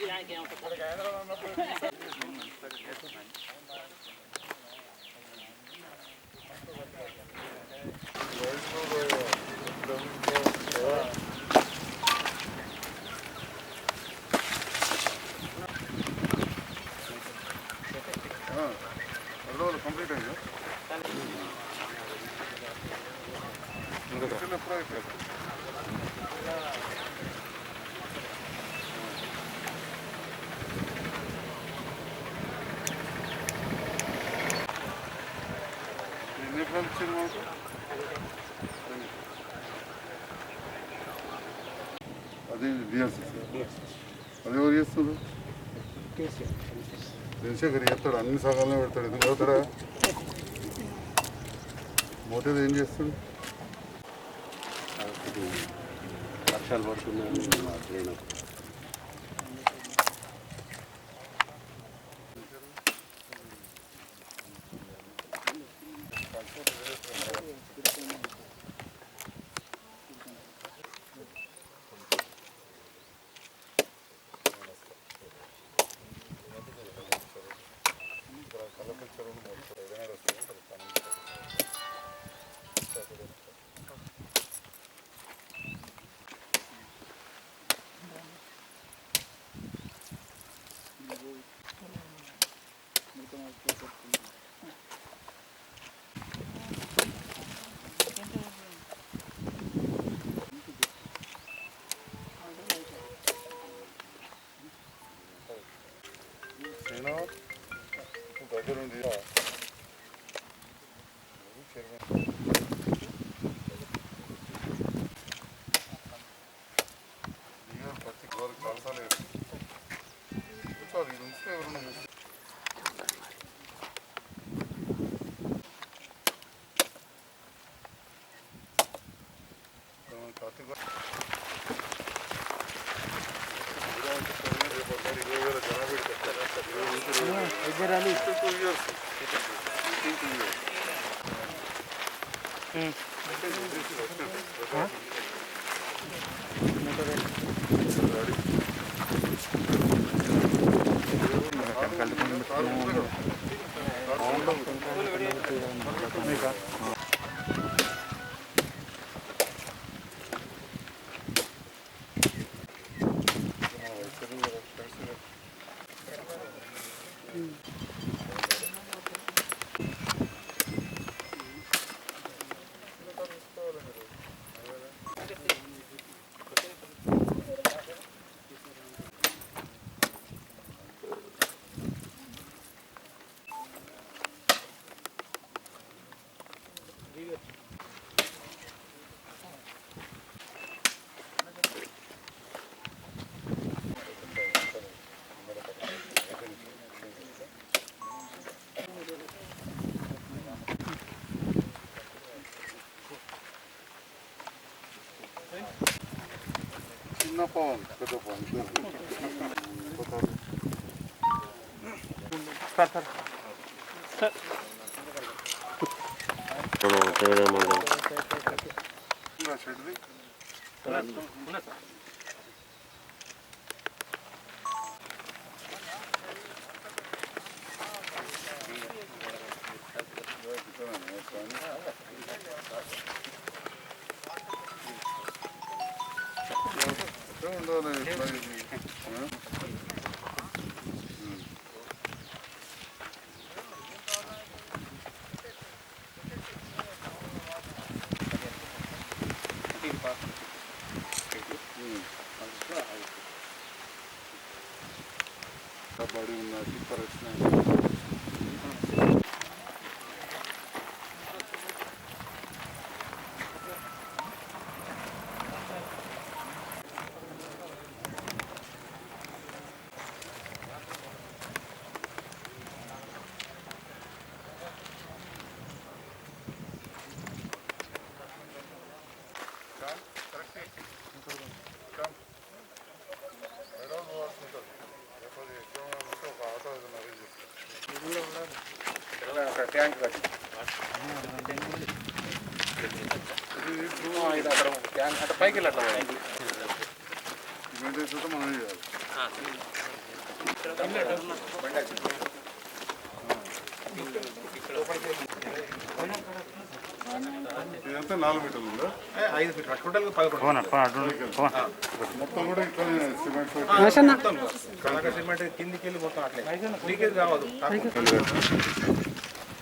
Yeah, I get on. ఎన్ని ఎకరాలు ఇచ్చింది అది డిఎస్సి అది ఎవరు చేస్తారు చంద్రశేఖర్ చేస్తాడు అన్ని సగాలనే పెడతాడు. ఎందుకు చదువుతాడా మోటేది ఏం చేస్తాడు లక్షలు పడుతున్నాయి ver la luz. Estoy curioso. Estoy curioso. ¿Ah? Mm. Kodokoon. Kodokoon. Start, start. Start. Tamam, tamam, tamam. Burası öyle değil. Burası, burası. Thank you. ఎక్కడ ఉండాలి ఇట్లా ఇది? ఆ? కబడ్డీ ట్యాంక్ కట్టి ఇది అక్కడ ట్యాంక్ అంటే పైకి వెళ్ళి అట్లా పోయాలి. మెయింటెనెన్స్ అయితే మనం చేయాలి ఇదంతా నాలుగు మీటర్లు ఉందా ఐదు టోటల్ పదకొండు మొత్తం కూడా ఇట్లనే సిమెంట్ కిందికి వెళ్ళి మొత్తం అట్లే లీకేజ్ కావద్దు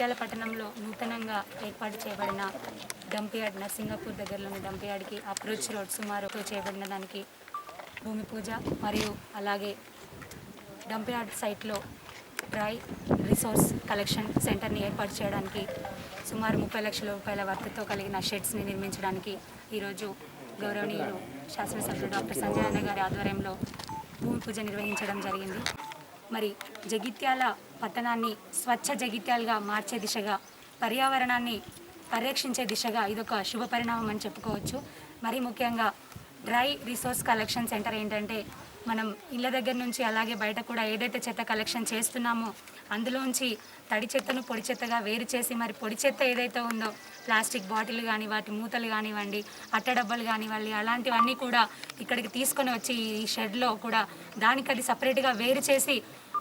వల్ల పట్టణంలో నూతనంగా ఏర్పాటు చేయబడిన డంపియార్డ్ సింగపూర్ దగ్గరలోని డంపియార్డ్కి అప్రోచ్ రోడ్ సుమారు చేయబడిన దానికి భూమి పూజ మరియు అలాగే డంపియార్డ్ సైట్లో డ్రై రిసోర్స్ కలెక్షన్ సెంటర్ని ఏర్పాటు చేయడానికి సుమారు ముప్పై లక్షల రూపాయల వర్తతో కలిగిన షెడ్స్ని నిర్మించడానికి ఈరోజు గౌరవనీయులు శాసనసభ్యులు డాక్టర్ సంజయ్ గారి ఆధ్వర్యంలో భూమి పూజ నిర్వహించడం జరిగింది. మరి జగిత్యాల పట్టణాన్ని స్వచ్ఛ జగిత్యాలుగా మార్చే దిశగా పర్యావరణాన్ని పరిరక్షించే దిశగా ఇదొక శుభ పరిణామం అని చెప్పుకోవచ్చు. మరి ముఖ్యంగా డ్రై రిసోర్స్ కలెక్షన్ సెంటర్ ఏంటంటే మనం ఇళ్ళ దగ్గర నుంచి అలాగే బయట కూడా ఏదైతే చెత్త కలెక్షన్ చేస్తున్నామో అందులోంచి తడి చెత్తను పొడి చెత్తగా వేరు చేసి మరి పొడి చెత్త ఏదైతే ఉందో ప్లాస్టిక్ బాటిల్ కానీ వాటి మూతలు కానివ్వండి అట్టడబ్బలు కానివ్వండి అలాంటివన్నీ కూడా ఇక్కడికి తీసుకొని వచ్చి ఈ షెడ్లో కూడా దానికి అది సపరేట్గా వేరు చేసి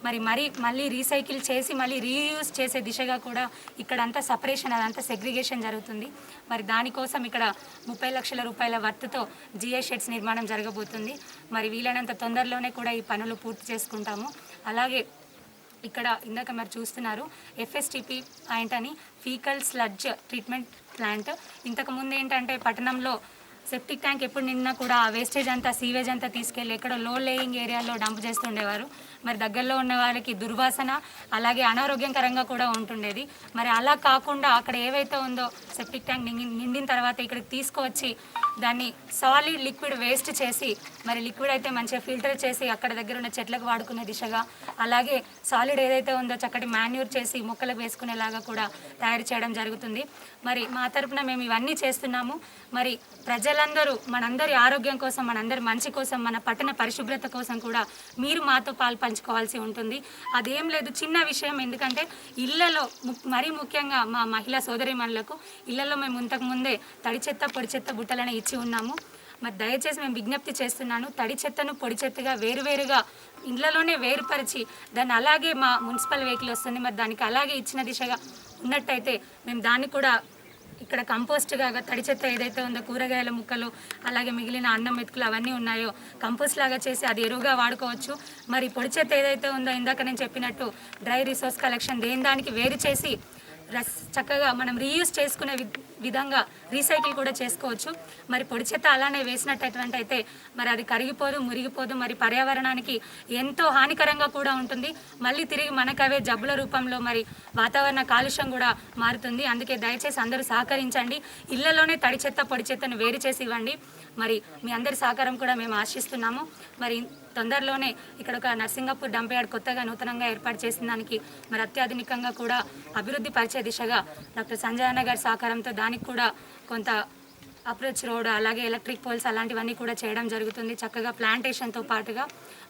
మరి మరి మళ్ళీ రీసైకిల్ చేసి మళ్ళీ రీయూజ్ చేసే దిశగా కూడా ఇక్కడంతా సపరేషన్ అదంతా సెగ్రిగేషన్ జరుగుతుంది. మరి దానికోసం ఇక్కడ ముప్పై లక్షల రూపాయల వర్త్తో జిఐ షెడ్స్ నిర్మాణం జరగబోతుంది. మరి వీలైనంత తొందరలోనే కూడా ఈ పనులు పూర్తి చేసుకుంటాము. అలాగే ఇక్కడ ఇందాక మరి చూస్తున్నారు ఎఫ్ఎస్టిపి ఏంటని ఫీకల్ స్లడ్జ్ ట్రీట్మెంట్ ప్లాంట్ ఇంతకు ముందు ఏంటంటే పట్టణంలో సెప్టిక్ ట్యాంక్ ఎప్పుడు నిన్నా కూడా ఆ వేస్టేజ్ అంతా సీవేజ్ అంతా తీసుకెళ్ళి ఎక్కడ లో లేయింగ్ ఏరియాలో డంప్ చేస్తుండేవారు. మరి దగ్గరలో ఉన్న వారికి దుర్వాసన అలాగే అనారోగ్యకరంగా కూడా ఉంటుండేది. మరి అలా కాకుండా అక్కడ ఏవైతే ఉందో సెప్టిక్ ట్యాంక్ నిండిన తర్వాత ఇక్కడికి తీసుకువచ్చి దాన్ని సాలిడ్ లిక్విడ్ వేస్ట్ చేసి మరి లిక్విడ్ అయితే మంచిగా ఫిల్టర్ చేసి అక్కడ దగ్గర ఉన్న చెట్లకు వాడుకునే దిశగా అలాగే సాలిడ్ ఏదైతే ఉందో చక్కటి మాన్యూర్ చేసి మొక్కలకు వేసుకునేలాగా కూడా తయారు చేయడం జరుగుతుంది. మరి మా తరపున మేము ఇవన్నీ చేస్తున్నాము. మరి ప్రజలందరూ మనందరి ఆరోగ్యం కోసం మనందరి మంచి కోసం మన పట్టణ పరిశుభ్రత కోసం కూడా మీరు మాతో పాలు పంచుకోవాల్సి ఉంటుంది. అదేం లేదు చిన్న విషయం ఎందుకంటే ఇళ్ళలో ము- మరీ ముఖ్యంగా మా మహిళా సోదరిమణులకు ఇళ్ళలో మేము ఇంతకు ముందే తడి చెత్త పొడి చెత్త బుట్టలను ఇచ్చి ఉన్నాము. మరి దయచేసి మేము విజ్ఞప్తి చేస్తున్నాను తడి చెత్తను పొడి చెత్తగా వేరువేరుగా ఇళ్ళలోనే వేరుపరిచి దాన్ని అలాగే మా మున్సిపల్ వెహికల్ వస్తుంది. మరి దానికి అలాగే ఇచ్చిన దిశగా ఉన్నట్టయితే మేము దాన్ని కూడా ఇక్కడ కంపోస్ట్గా తడి చెత్త ఏదైతే ఉందో కూరగాయల ముక్కలు అలాగే మిగిలిన అన్నం మెతుకులు అవన్నీ ఉన్నాయో కంపోస్ట్ లాగా చేసి అది ఎరువుగా వాడుకోవచ్చు. మరి పొడి చెత్త ఏదైతే ఉందో ఇందాక నేను చెప్పినట్టు డ్రై రిసోర్స్ కలెక్షన్ దేని దానికి వేరు చేసి రస్ చక్కగా మనం రీయూజ్ చేసుకునే వి- విధంగా రీసైకిల్ కూడా చేసుకోవచ్చు. మరి పొడి చెత్త అలానే వేసినట్టయితే అయితే మరి అది కరిగిపోదు మురిగిపోదు. మరి పర్యావరణానికి ఎంతో హానికరంగా కూడా ఉంటుంది. మళ్ళీ తిరిగి మనకవే జబ్బుల రూపంలో మరి వాతావరణ కాలుష్యం కూడా మారుతుంది. అందుకే దయచేసి అందరూ సహకరించండి. ఇళ్ళలోనే తడి చెత్త పొడి చెత్తను వేరు చేసి ఇవ్వండి. మరి మీ అందరి సహకారం కూడా మేము ఆశిస్తున్నాము. మరి తొందరలోనే ఇక్కడ ఒక నర్సింగపూర్ డంపయార్డ్ కొత్తగా నూతనంగా ఏర్పాటు చేసిన దానికి మరి అత్యాధునికంగా కూడా అభివృద్ధి పరిచే దిశగా డాక్టర్ సంజయ్ అన్న గారి సహకారంతో దానికి కూడా కొంత అప్రోచ్ రోడ్ అలాగే ఎలక్ట్రిక్ పోల్స్ అలాంటివన్నీ కూడా చేయడం జరుగుతుంది. చక్కగా ప్లాంటేషన్తో పాటుగా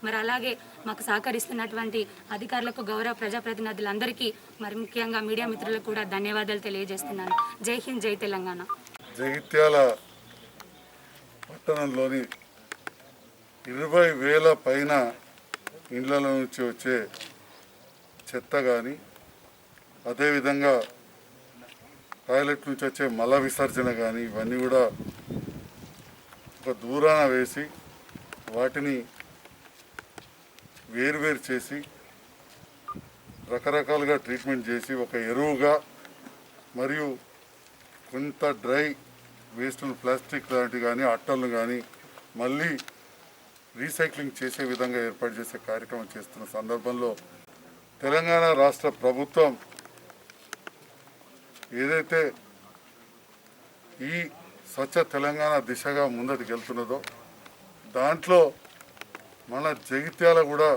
మరి అలాగే మాకు సహకరిస్తున్నటువంటి అధికారులకు గౌరవ ప్రజాప్రతినిధులందరికీ మరి ముఖ్యంగా మీడియా మిత్రులకు కూడా ధన్యవాదాలు తెలియజేస్తున్నాను. జై హింద్ జై తెలంగాణ. జగిత్యాల పట్టణంలోని ఇరవై వేల పైన ఇండ్ల నుంచి వచ్చే చెత్త కానీ అదేవిధంగా టాయిలెట్ నుంచి వచ్చే మల విసర్జన కానీ ఇవన్నీ కూడా ఒక దూరాన వేసి వాటిని వేరువేరు చేసి రకరకాలుగా ట్రీట్మెంట్ చేసి ఒక ఎరువుగా మరియు కొంత డ్రై వేస్టులు ప్లాస్టిక్ లాంటివి కానీ అట్టలను కానీ మళ్ళీ రీసైక్లింగ్ చేసే విధంగా ఏర్పాటు చేసే కార్యక్రమం చేస్తున్న సందర్భంలో తెలంగాణ రాష్ట్ర ప్రభుత్వం ఏదైతే ఈ స్వచ్ఛ తెలంగాణ దిశగా ముందటికి వెళ్తున్నదో దాంట్లో మన జగిత్యాల కూడా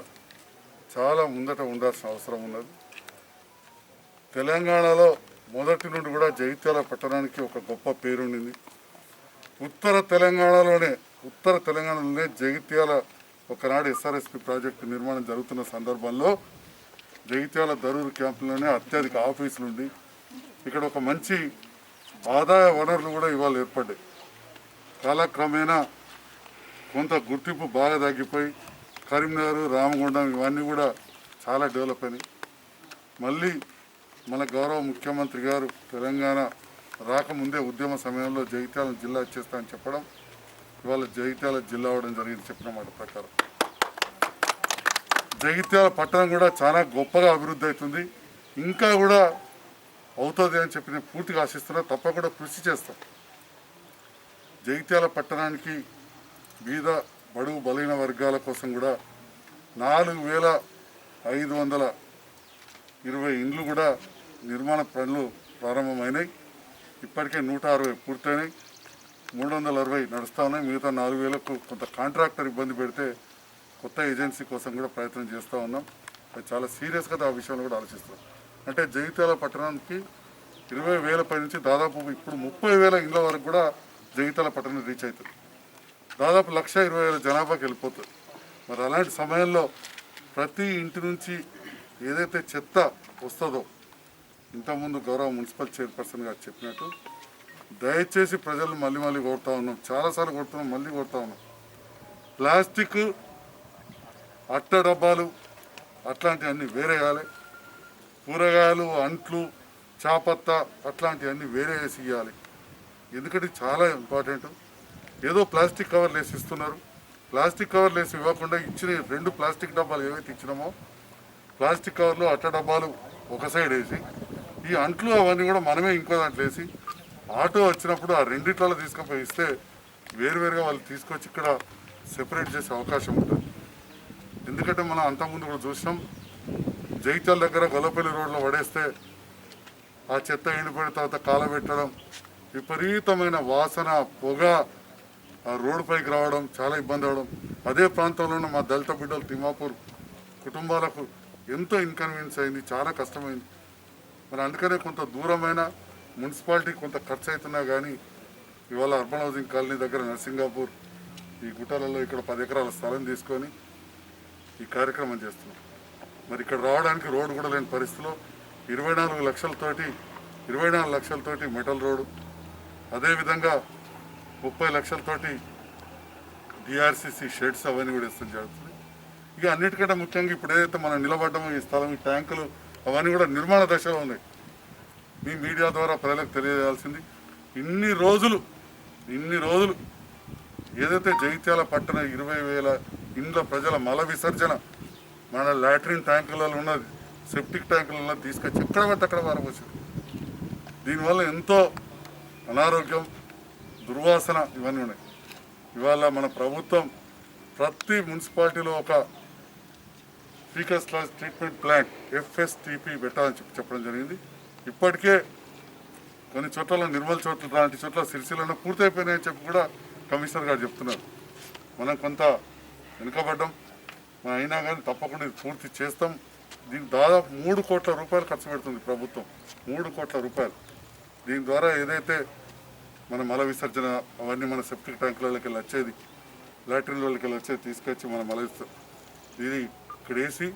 చాలా ముందట ఉండాల్సిన అవసరం ఉన్నది. తెలంగాణలో మొదటి నుండి కూడా జగిత్యాల పట్టణానికి ఒక గొప్ప పేరుండింది. ఉత్తర తెలంగాణలోనే ఉత్తర తెలంగాణలోనే జగిత్యాల ఒకనాడు ఎస్ఆర్ఎస్పి ప్రాజెక్టు నిర్మాణం జరుగుతున్న సందర్భంలో జగిత్యాల దరూరు క్యాంపులోనే అత్యధిక ఆఫీసులు ఉండి ఇక్కడ ఒక మంచి ఆదాయ వనరులు కూడా ఇవాళ ఏర్పడ్డాయి. కాలక్రమేణా కొంత గుర్తింపు బాగా తగ్గిపోయి కరీంనగర్ రామగుండం ఇవన్నీ కూడా చాలా డెవలప్ అయినాయి. మళ్ళీ మన గౌరవ ముఖ్యమంత్రి గారు తెలంగాణ రాకముందే ఉద్యమ సమయంలో జగిత్యాల జిల్లా చేస్తా అని చెప్పడం ఇవాళ జగిత్యాల జిల్లా అవడం జరిగింది చెప్పిన మాట ప్రకారం. జగిత్యాల పట్టణం కూడా చాలా గొప్పగా అభివృద్ధి అవుతుంది. ఇంకా కూడా అవుతుంది అని చెప్పి నేను పూర్తిగా ఆశిస్తున్నా తప్పకుండా కృషి చేస్తాం. జగిత్యాల పట్టణానికి బీద బడుగు బలైన వర్గాల కోసం కూడా నాలుగు వేల ఐదు వందల ఇరవై ఇండ్లు కూడా నిర్మాణ పనులు ప్రారంభమైనాయి. ఇప్పటికే నూట అరవై పూర్తయినాయి. మూడు వందల అరవై నడుస్తూ ఉన్నాయి. మిగతా నాలుగు వేలకు కొంత కాంట్రాక్టర్ ఇబ్బంది పెడితే కొత్త ఏజెన్సీ కోసం కూడా ప్రయత్నం చేస్తూ ఉన్నాం. అది చాలా సీరియస్గా ఆ విషయంలో కూడా ఆలోచిస్తున్నాం. అంటే జగిత్యాల పట్టణానికి ఇరవై వేల పై నుంచి దాదాపు ఇప్పుడు ముప్పై వేల ఇండ్ల వరకు కూడా జగిత్యాల పట్టణం రీచ్ అవుతుంది. దాదాపు లక్ష ఇరవై వేల జనాభాకి వెళ్ళిపోతుంది. మరి అలాంటి సమయంలో ప్రతి ఇంటి నుంచి ఏదైతే చెత్త వస్తుందో ఇంతకుముందు గౌరవ మున్సిపల్ చైర్పర్సన్ గారు చెప్పినట్టు దయచేసి ప్రజలు మళ్ళీ మళ్ళీ కొడుతూ ఉన్నాం. చాలాసార్లు కొడుతున్నాం మళ్ళీ కొడుతూ ఉన్నాం. ప్లాస్టిక్ అట్ట డబ్బాలు అట్లాంటివన్నీ వేరే కూరగాయలు అంట్లు చాపత్త అట్లాంటివన్నీ వేరే వేసి ఇవ్వాలి ఎందుకంటే చాలా ఇంపార్టెంట్. ఏదో ప్లాస్టిక్ కవర్లు వేసి ఇస్తున్నారు. ప్లాస్టిక్ కవర్లు వేసి ఇవ్వకుండా ఇచ్చిన రెండు ప్లాస్టిక్ డబ్బాలు ఏవైతే ఇచ్చినామో ప్లాస్టిక్ కవర్లు అట్ట డబ్బాలు ఒక సైడ్ వేసి ఈ అంట్లు అవన్నీ కూడా మనమే ఇంకో దాంట్లో వేసి ఆటో వచ్చినప్పుడు ఆ రెండిట్లలో తీసుకుపోయి ఇస్తే వేరువేరుగా వాళ్ళు తీసుకొచ్చి ఇక్కడ సెపరేట్ చేసే అవకాశం ఉంటుంది. ఎందుకంటే మనం అంతకుముందు కూడా చూసినాం జైత్యాల దగ్గర గొల్లపల్లి రోడ్లో పడేస్తే ఆ చెత్త ఎండిపోయిన తర్వాత కాలబెట్టడం విపరీతమైన వాసన పొగ ఆ రోడ్డు పైకి రావడం చాలా ఇబ్బంది అవడం. అదే ప్రాంతంలో ఉన్న మా దళిత బిడ్డలు తిమ్మాపూర్ కుటుంబాలకు ఎంతో ఇన్కన్వీనియన్స్ అయింది చాలా కష్టమైంది. మరి అందుకనే కొంత దూరమైన మున్సిపాలిటీ కొంత ఖర్చు అవుతున్నా కానీ ఇవాళ అర్బన్ హౌసింగ్ కాలనీ దగ్గర నర్సింగాపూర్ ఈ గుట్టలలో ఇక్కడ పది ఎకరాల స్థలం తీసుకొని ఈ కార్యక్రమం చేస్తున్నాం మరి ఇక్కడ రావడానికి రోడ్డు కూడా లేని పరిస్థితిలో ఇరవై నాలుగు లక్షలతోటి ఇరవై నాలుగు లక్షలతోటి మెటల్ రోడ్డు అదేవిధంగా ముప్పై లక్షలతోటి డిఆర్సిసి షెడ్స్ అవన్నీ కూడా ఇస్తాం జరుగుతుంది. ఇక అన్నిటికంటే ముఖ్యంగా ఇప్పుడు ఏదైతే మనం నిలబడ్డము ఈ స్థలం ఈ ట్యాంకులు అవన్నీ కూడా నిర్మాణ దశలో ఉన్నాయి. మీ మీడియా ద్వారా ప్రజలకు తెలియజేయాల్సింది ఇన్ని రోజులు ఇన్ని రోజులు ఏదైతే జైత్యాల పట్టణ ఇరవై వేల ఇండ్ల ప్రజల మల విసర్జన మన లాట్రిన్ ట్యాంకులలో ఉన్నది సెప్టిక్ ట్యాంకులలో తీసుకొచ్చి ఎక్కడ పడితే అక్కడ పారబోసింది దీనివల్ల ఎంతో అనారోగ్యం దుర్వాసన ఇవన్నీ ఉన్నాయి. ఇవాళ మన ప్రభుత్వం ప్రతి మున్సిపాలిటీలో ఒక speakers class treatment plant FSTP పెట్టాలని చెప్పి చెప్పడం జరిగింది. ఇప్పటికే కొన్ని చోట్ల నిర్మల్ చోట్ల లాంటి చోట్ల సిరిసిల్లలో పూర్తయిపోయినాయని చెప్పి కూడా కమిషనర్ గారు చెప్తున్నారు. మనం కొంత వెనుకబడ్డం మనం అయినా కానీ తప్పకుండా ఇది పూర్తి చేస్తాం. దీనికి దాదాపు మూడు కోట్ల రూపాయలు ఖర్చు పెడుతుంది ప్రభుత్వం. మూడు కోట్ల రూపాయలు. దీని ద్వారా ఏదైతే మన మల విసర్జన అవన్నీ మన సెప్టిక్ ట్యాంకులకి వెళ్ళి వచ్చేది లాట్రిన్లకి వెళ్ళి వచ్చేది తీసుకొచ్చి మన మల ఇది ఇక్కడ వేసి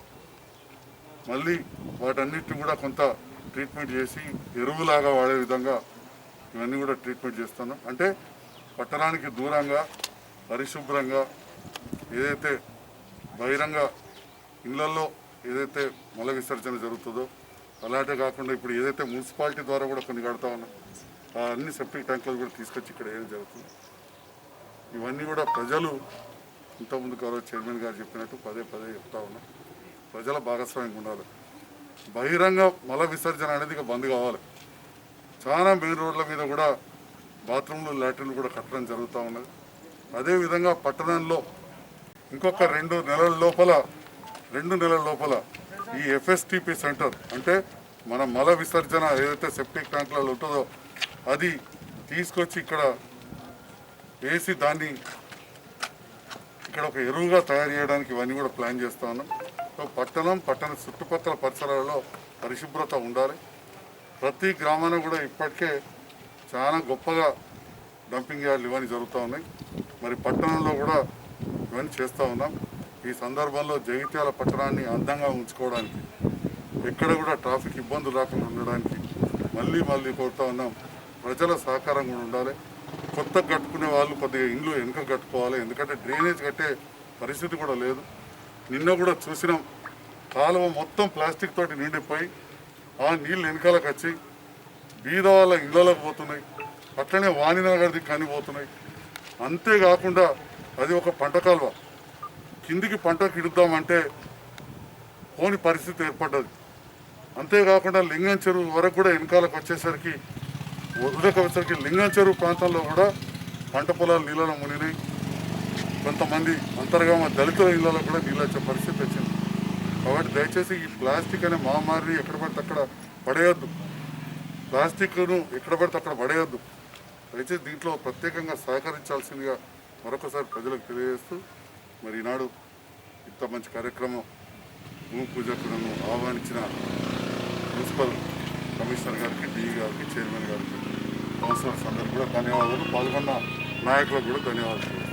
మళ్ళీ వాటన్నిటిని కూడా కొంత ట్రీట్మెంట్ చేసి ఎరువులాగా వాడే విధంగా ఇవన్నీ కూడా ట్రీట్మెంట్ చేస్తున్నాం అంటే పట్టణానికి దూరంగా పరిశుభ్రంగా ఏదైతే బహిరంగ ఇళ్ళలో ఏదైతే మల విసర్జన జరుగుతుందో అలాంటి కాకుండా ఇప్పుడు ఏదైతే మున్సిపాలిటీ ద్వారా కూడా కొన్ని కడతా ఉన్నాం అన్ని సెప్టిక్ ట్యాంకులు కూడా తీసుకొచ్చి ఇక్కడ ఏం జరుగుతుంది. ఇవన్నీ కూడా ప్రజలు ఇంతకుముందు గౌరవ చైర్మన్ గారు చెప్పినట్టు పదే పదే చెప్తా ఉన్నా. ప్రజల భాగస్వామ్యంగా ఉండాలి. బహిరంగ మల విసర్జన అనేది ఇక బంద్ కావాలి. చాలా మెయిన్ రోడ్ల మీద కూడా బాత్రూమ్లు లాట్రిన్లు కూడా కట్టడం జరుగుతూ ఉన్నది. అదేవిధంగా పట్టణంలో ఇంకొక రెండు నెలల లోపల రెండు నెలల లోపల ఈ ఎఫ్ఎస్టిపి సెంటర్ అంటే మన మల విసర్జన ఏదైతే సెప్టిక్ ట్యాంకులలో ఉంటుందో అది తీసుకొచ్చి ఇక్కడ వేసి దాన్ని ఇక్కడ ఒక ఎరువుగా తయారు చేయడానికి ఇవన్నీ కూడా ప్లాన్ చేస్తూ ఉన్నాం. పట్టణం పట్టణ చుట్టుపక్కల పరిసరాలలో పరిశుభ్రత ఉండాలి. ప్రతి గ్రామాన కూడా ఇప్పటికే చాలా గొప్పగా డంపింగ్ యార్డులు ఇవన్నీ జరుగుతూ ఉన్నాయి. మరి పట్టణంలో కూడా ఇవన్నీ చేస్తూ ఉన్నాం. ఈ సందర్భంలో జగిత్యాల పట్టణాన్ని అందంగా ఉంచుకోవడానికి ఎక్కడ కూడా ట్రాఫిక్ ఇబ్బందులు రాకుండా ఉండడానికి మళ్ళీ మళ్ళీ కోరుతా ఉన్నాం. ప్రజల సహకారం కూడా ఉండాలి. కొత్త కట్టుకునే వాళ్ళు కొద్దిగా ఇండ్లు వెనుక కట్టుకోవాలి. ఎందుకంటే డ్రైనేజ్ కట్టే పరిస్థితి కూడా లేదు. నిన్న కూడా చూసినాం. కాలువ మొత్తం ప్లాస్టిక్ తోటి నిండిపోయి ఆ నీళ్ళు వెనకాలకు వచ్చి బీద వాళ్ళ ఇళ్ళలోకి పోతున్నాయి. అట్లనే వాణినగర్ది కానిపోతున్నాయి అంతేకాకుండా అది ఒక పంట కాలువ. కిందికి పంటకు ఇడుద్దామంటే పోని పరిస్థితి ఏర్పడ్డది. అంతేకాకుండా లింగం చెరువు వరకు కూడా వెనకాలకు వచ్చేసరికి వదిలేక లింగంచెరు ప్రాంతంలో కూడా పంట పొలాలు నీళ్ళలో మునిగినాయి. కొంతమంది అంతర్గామ దళితుల ఇళ్ళలో కూడా నీళ్ళు వచ్చే పరిస్థితి వచ్చింది. కాబట్టి దయచేసి ఈ ప్లాస్టిక్ అనే మహమ్మారిని ఎక్కడ పడితే అక్కడ పడేయొద్దు. ప్లాస్టిక్ను ఎక్కడ పడితే అక్కడ పడేయొద్దు. దయచేసి దీంట్లో ప్రత్యేకంగా సహకరించాల్సిందిగా మరొకసారి ప్రజలకు తెలియజేస్తూ మరి ఈనాడు ఇంత మంచి కార్యక్రమం భూమి పూజకు నన్ను ఆహ్వానించిన మున్సిపల్ కమిషనర్ గారికి డిఈ గారికి చైర్మన్ గారికి కౌన్సిలర్స్ అందరికీ కూడా ధన్యవాదాలు. పాల్గొన్న నాయకులకు కూడా ధన్యవాదాలు.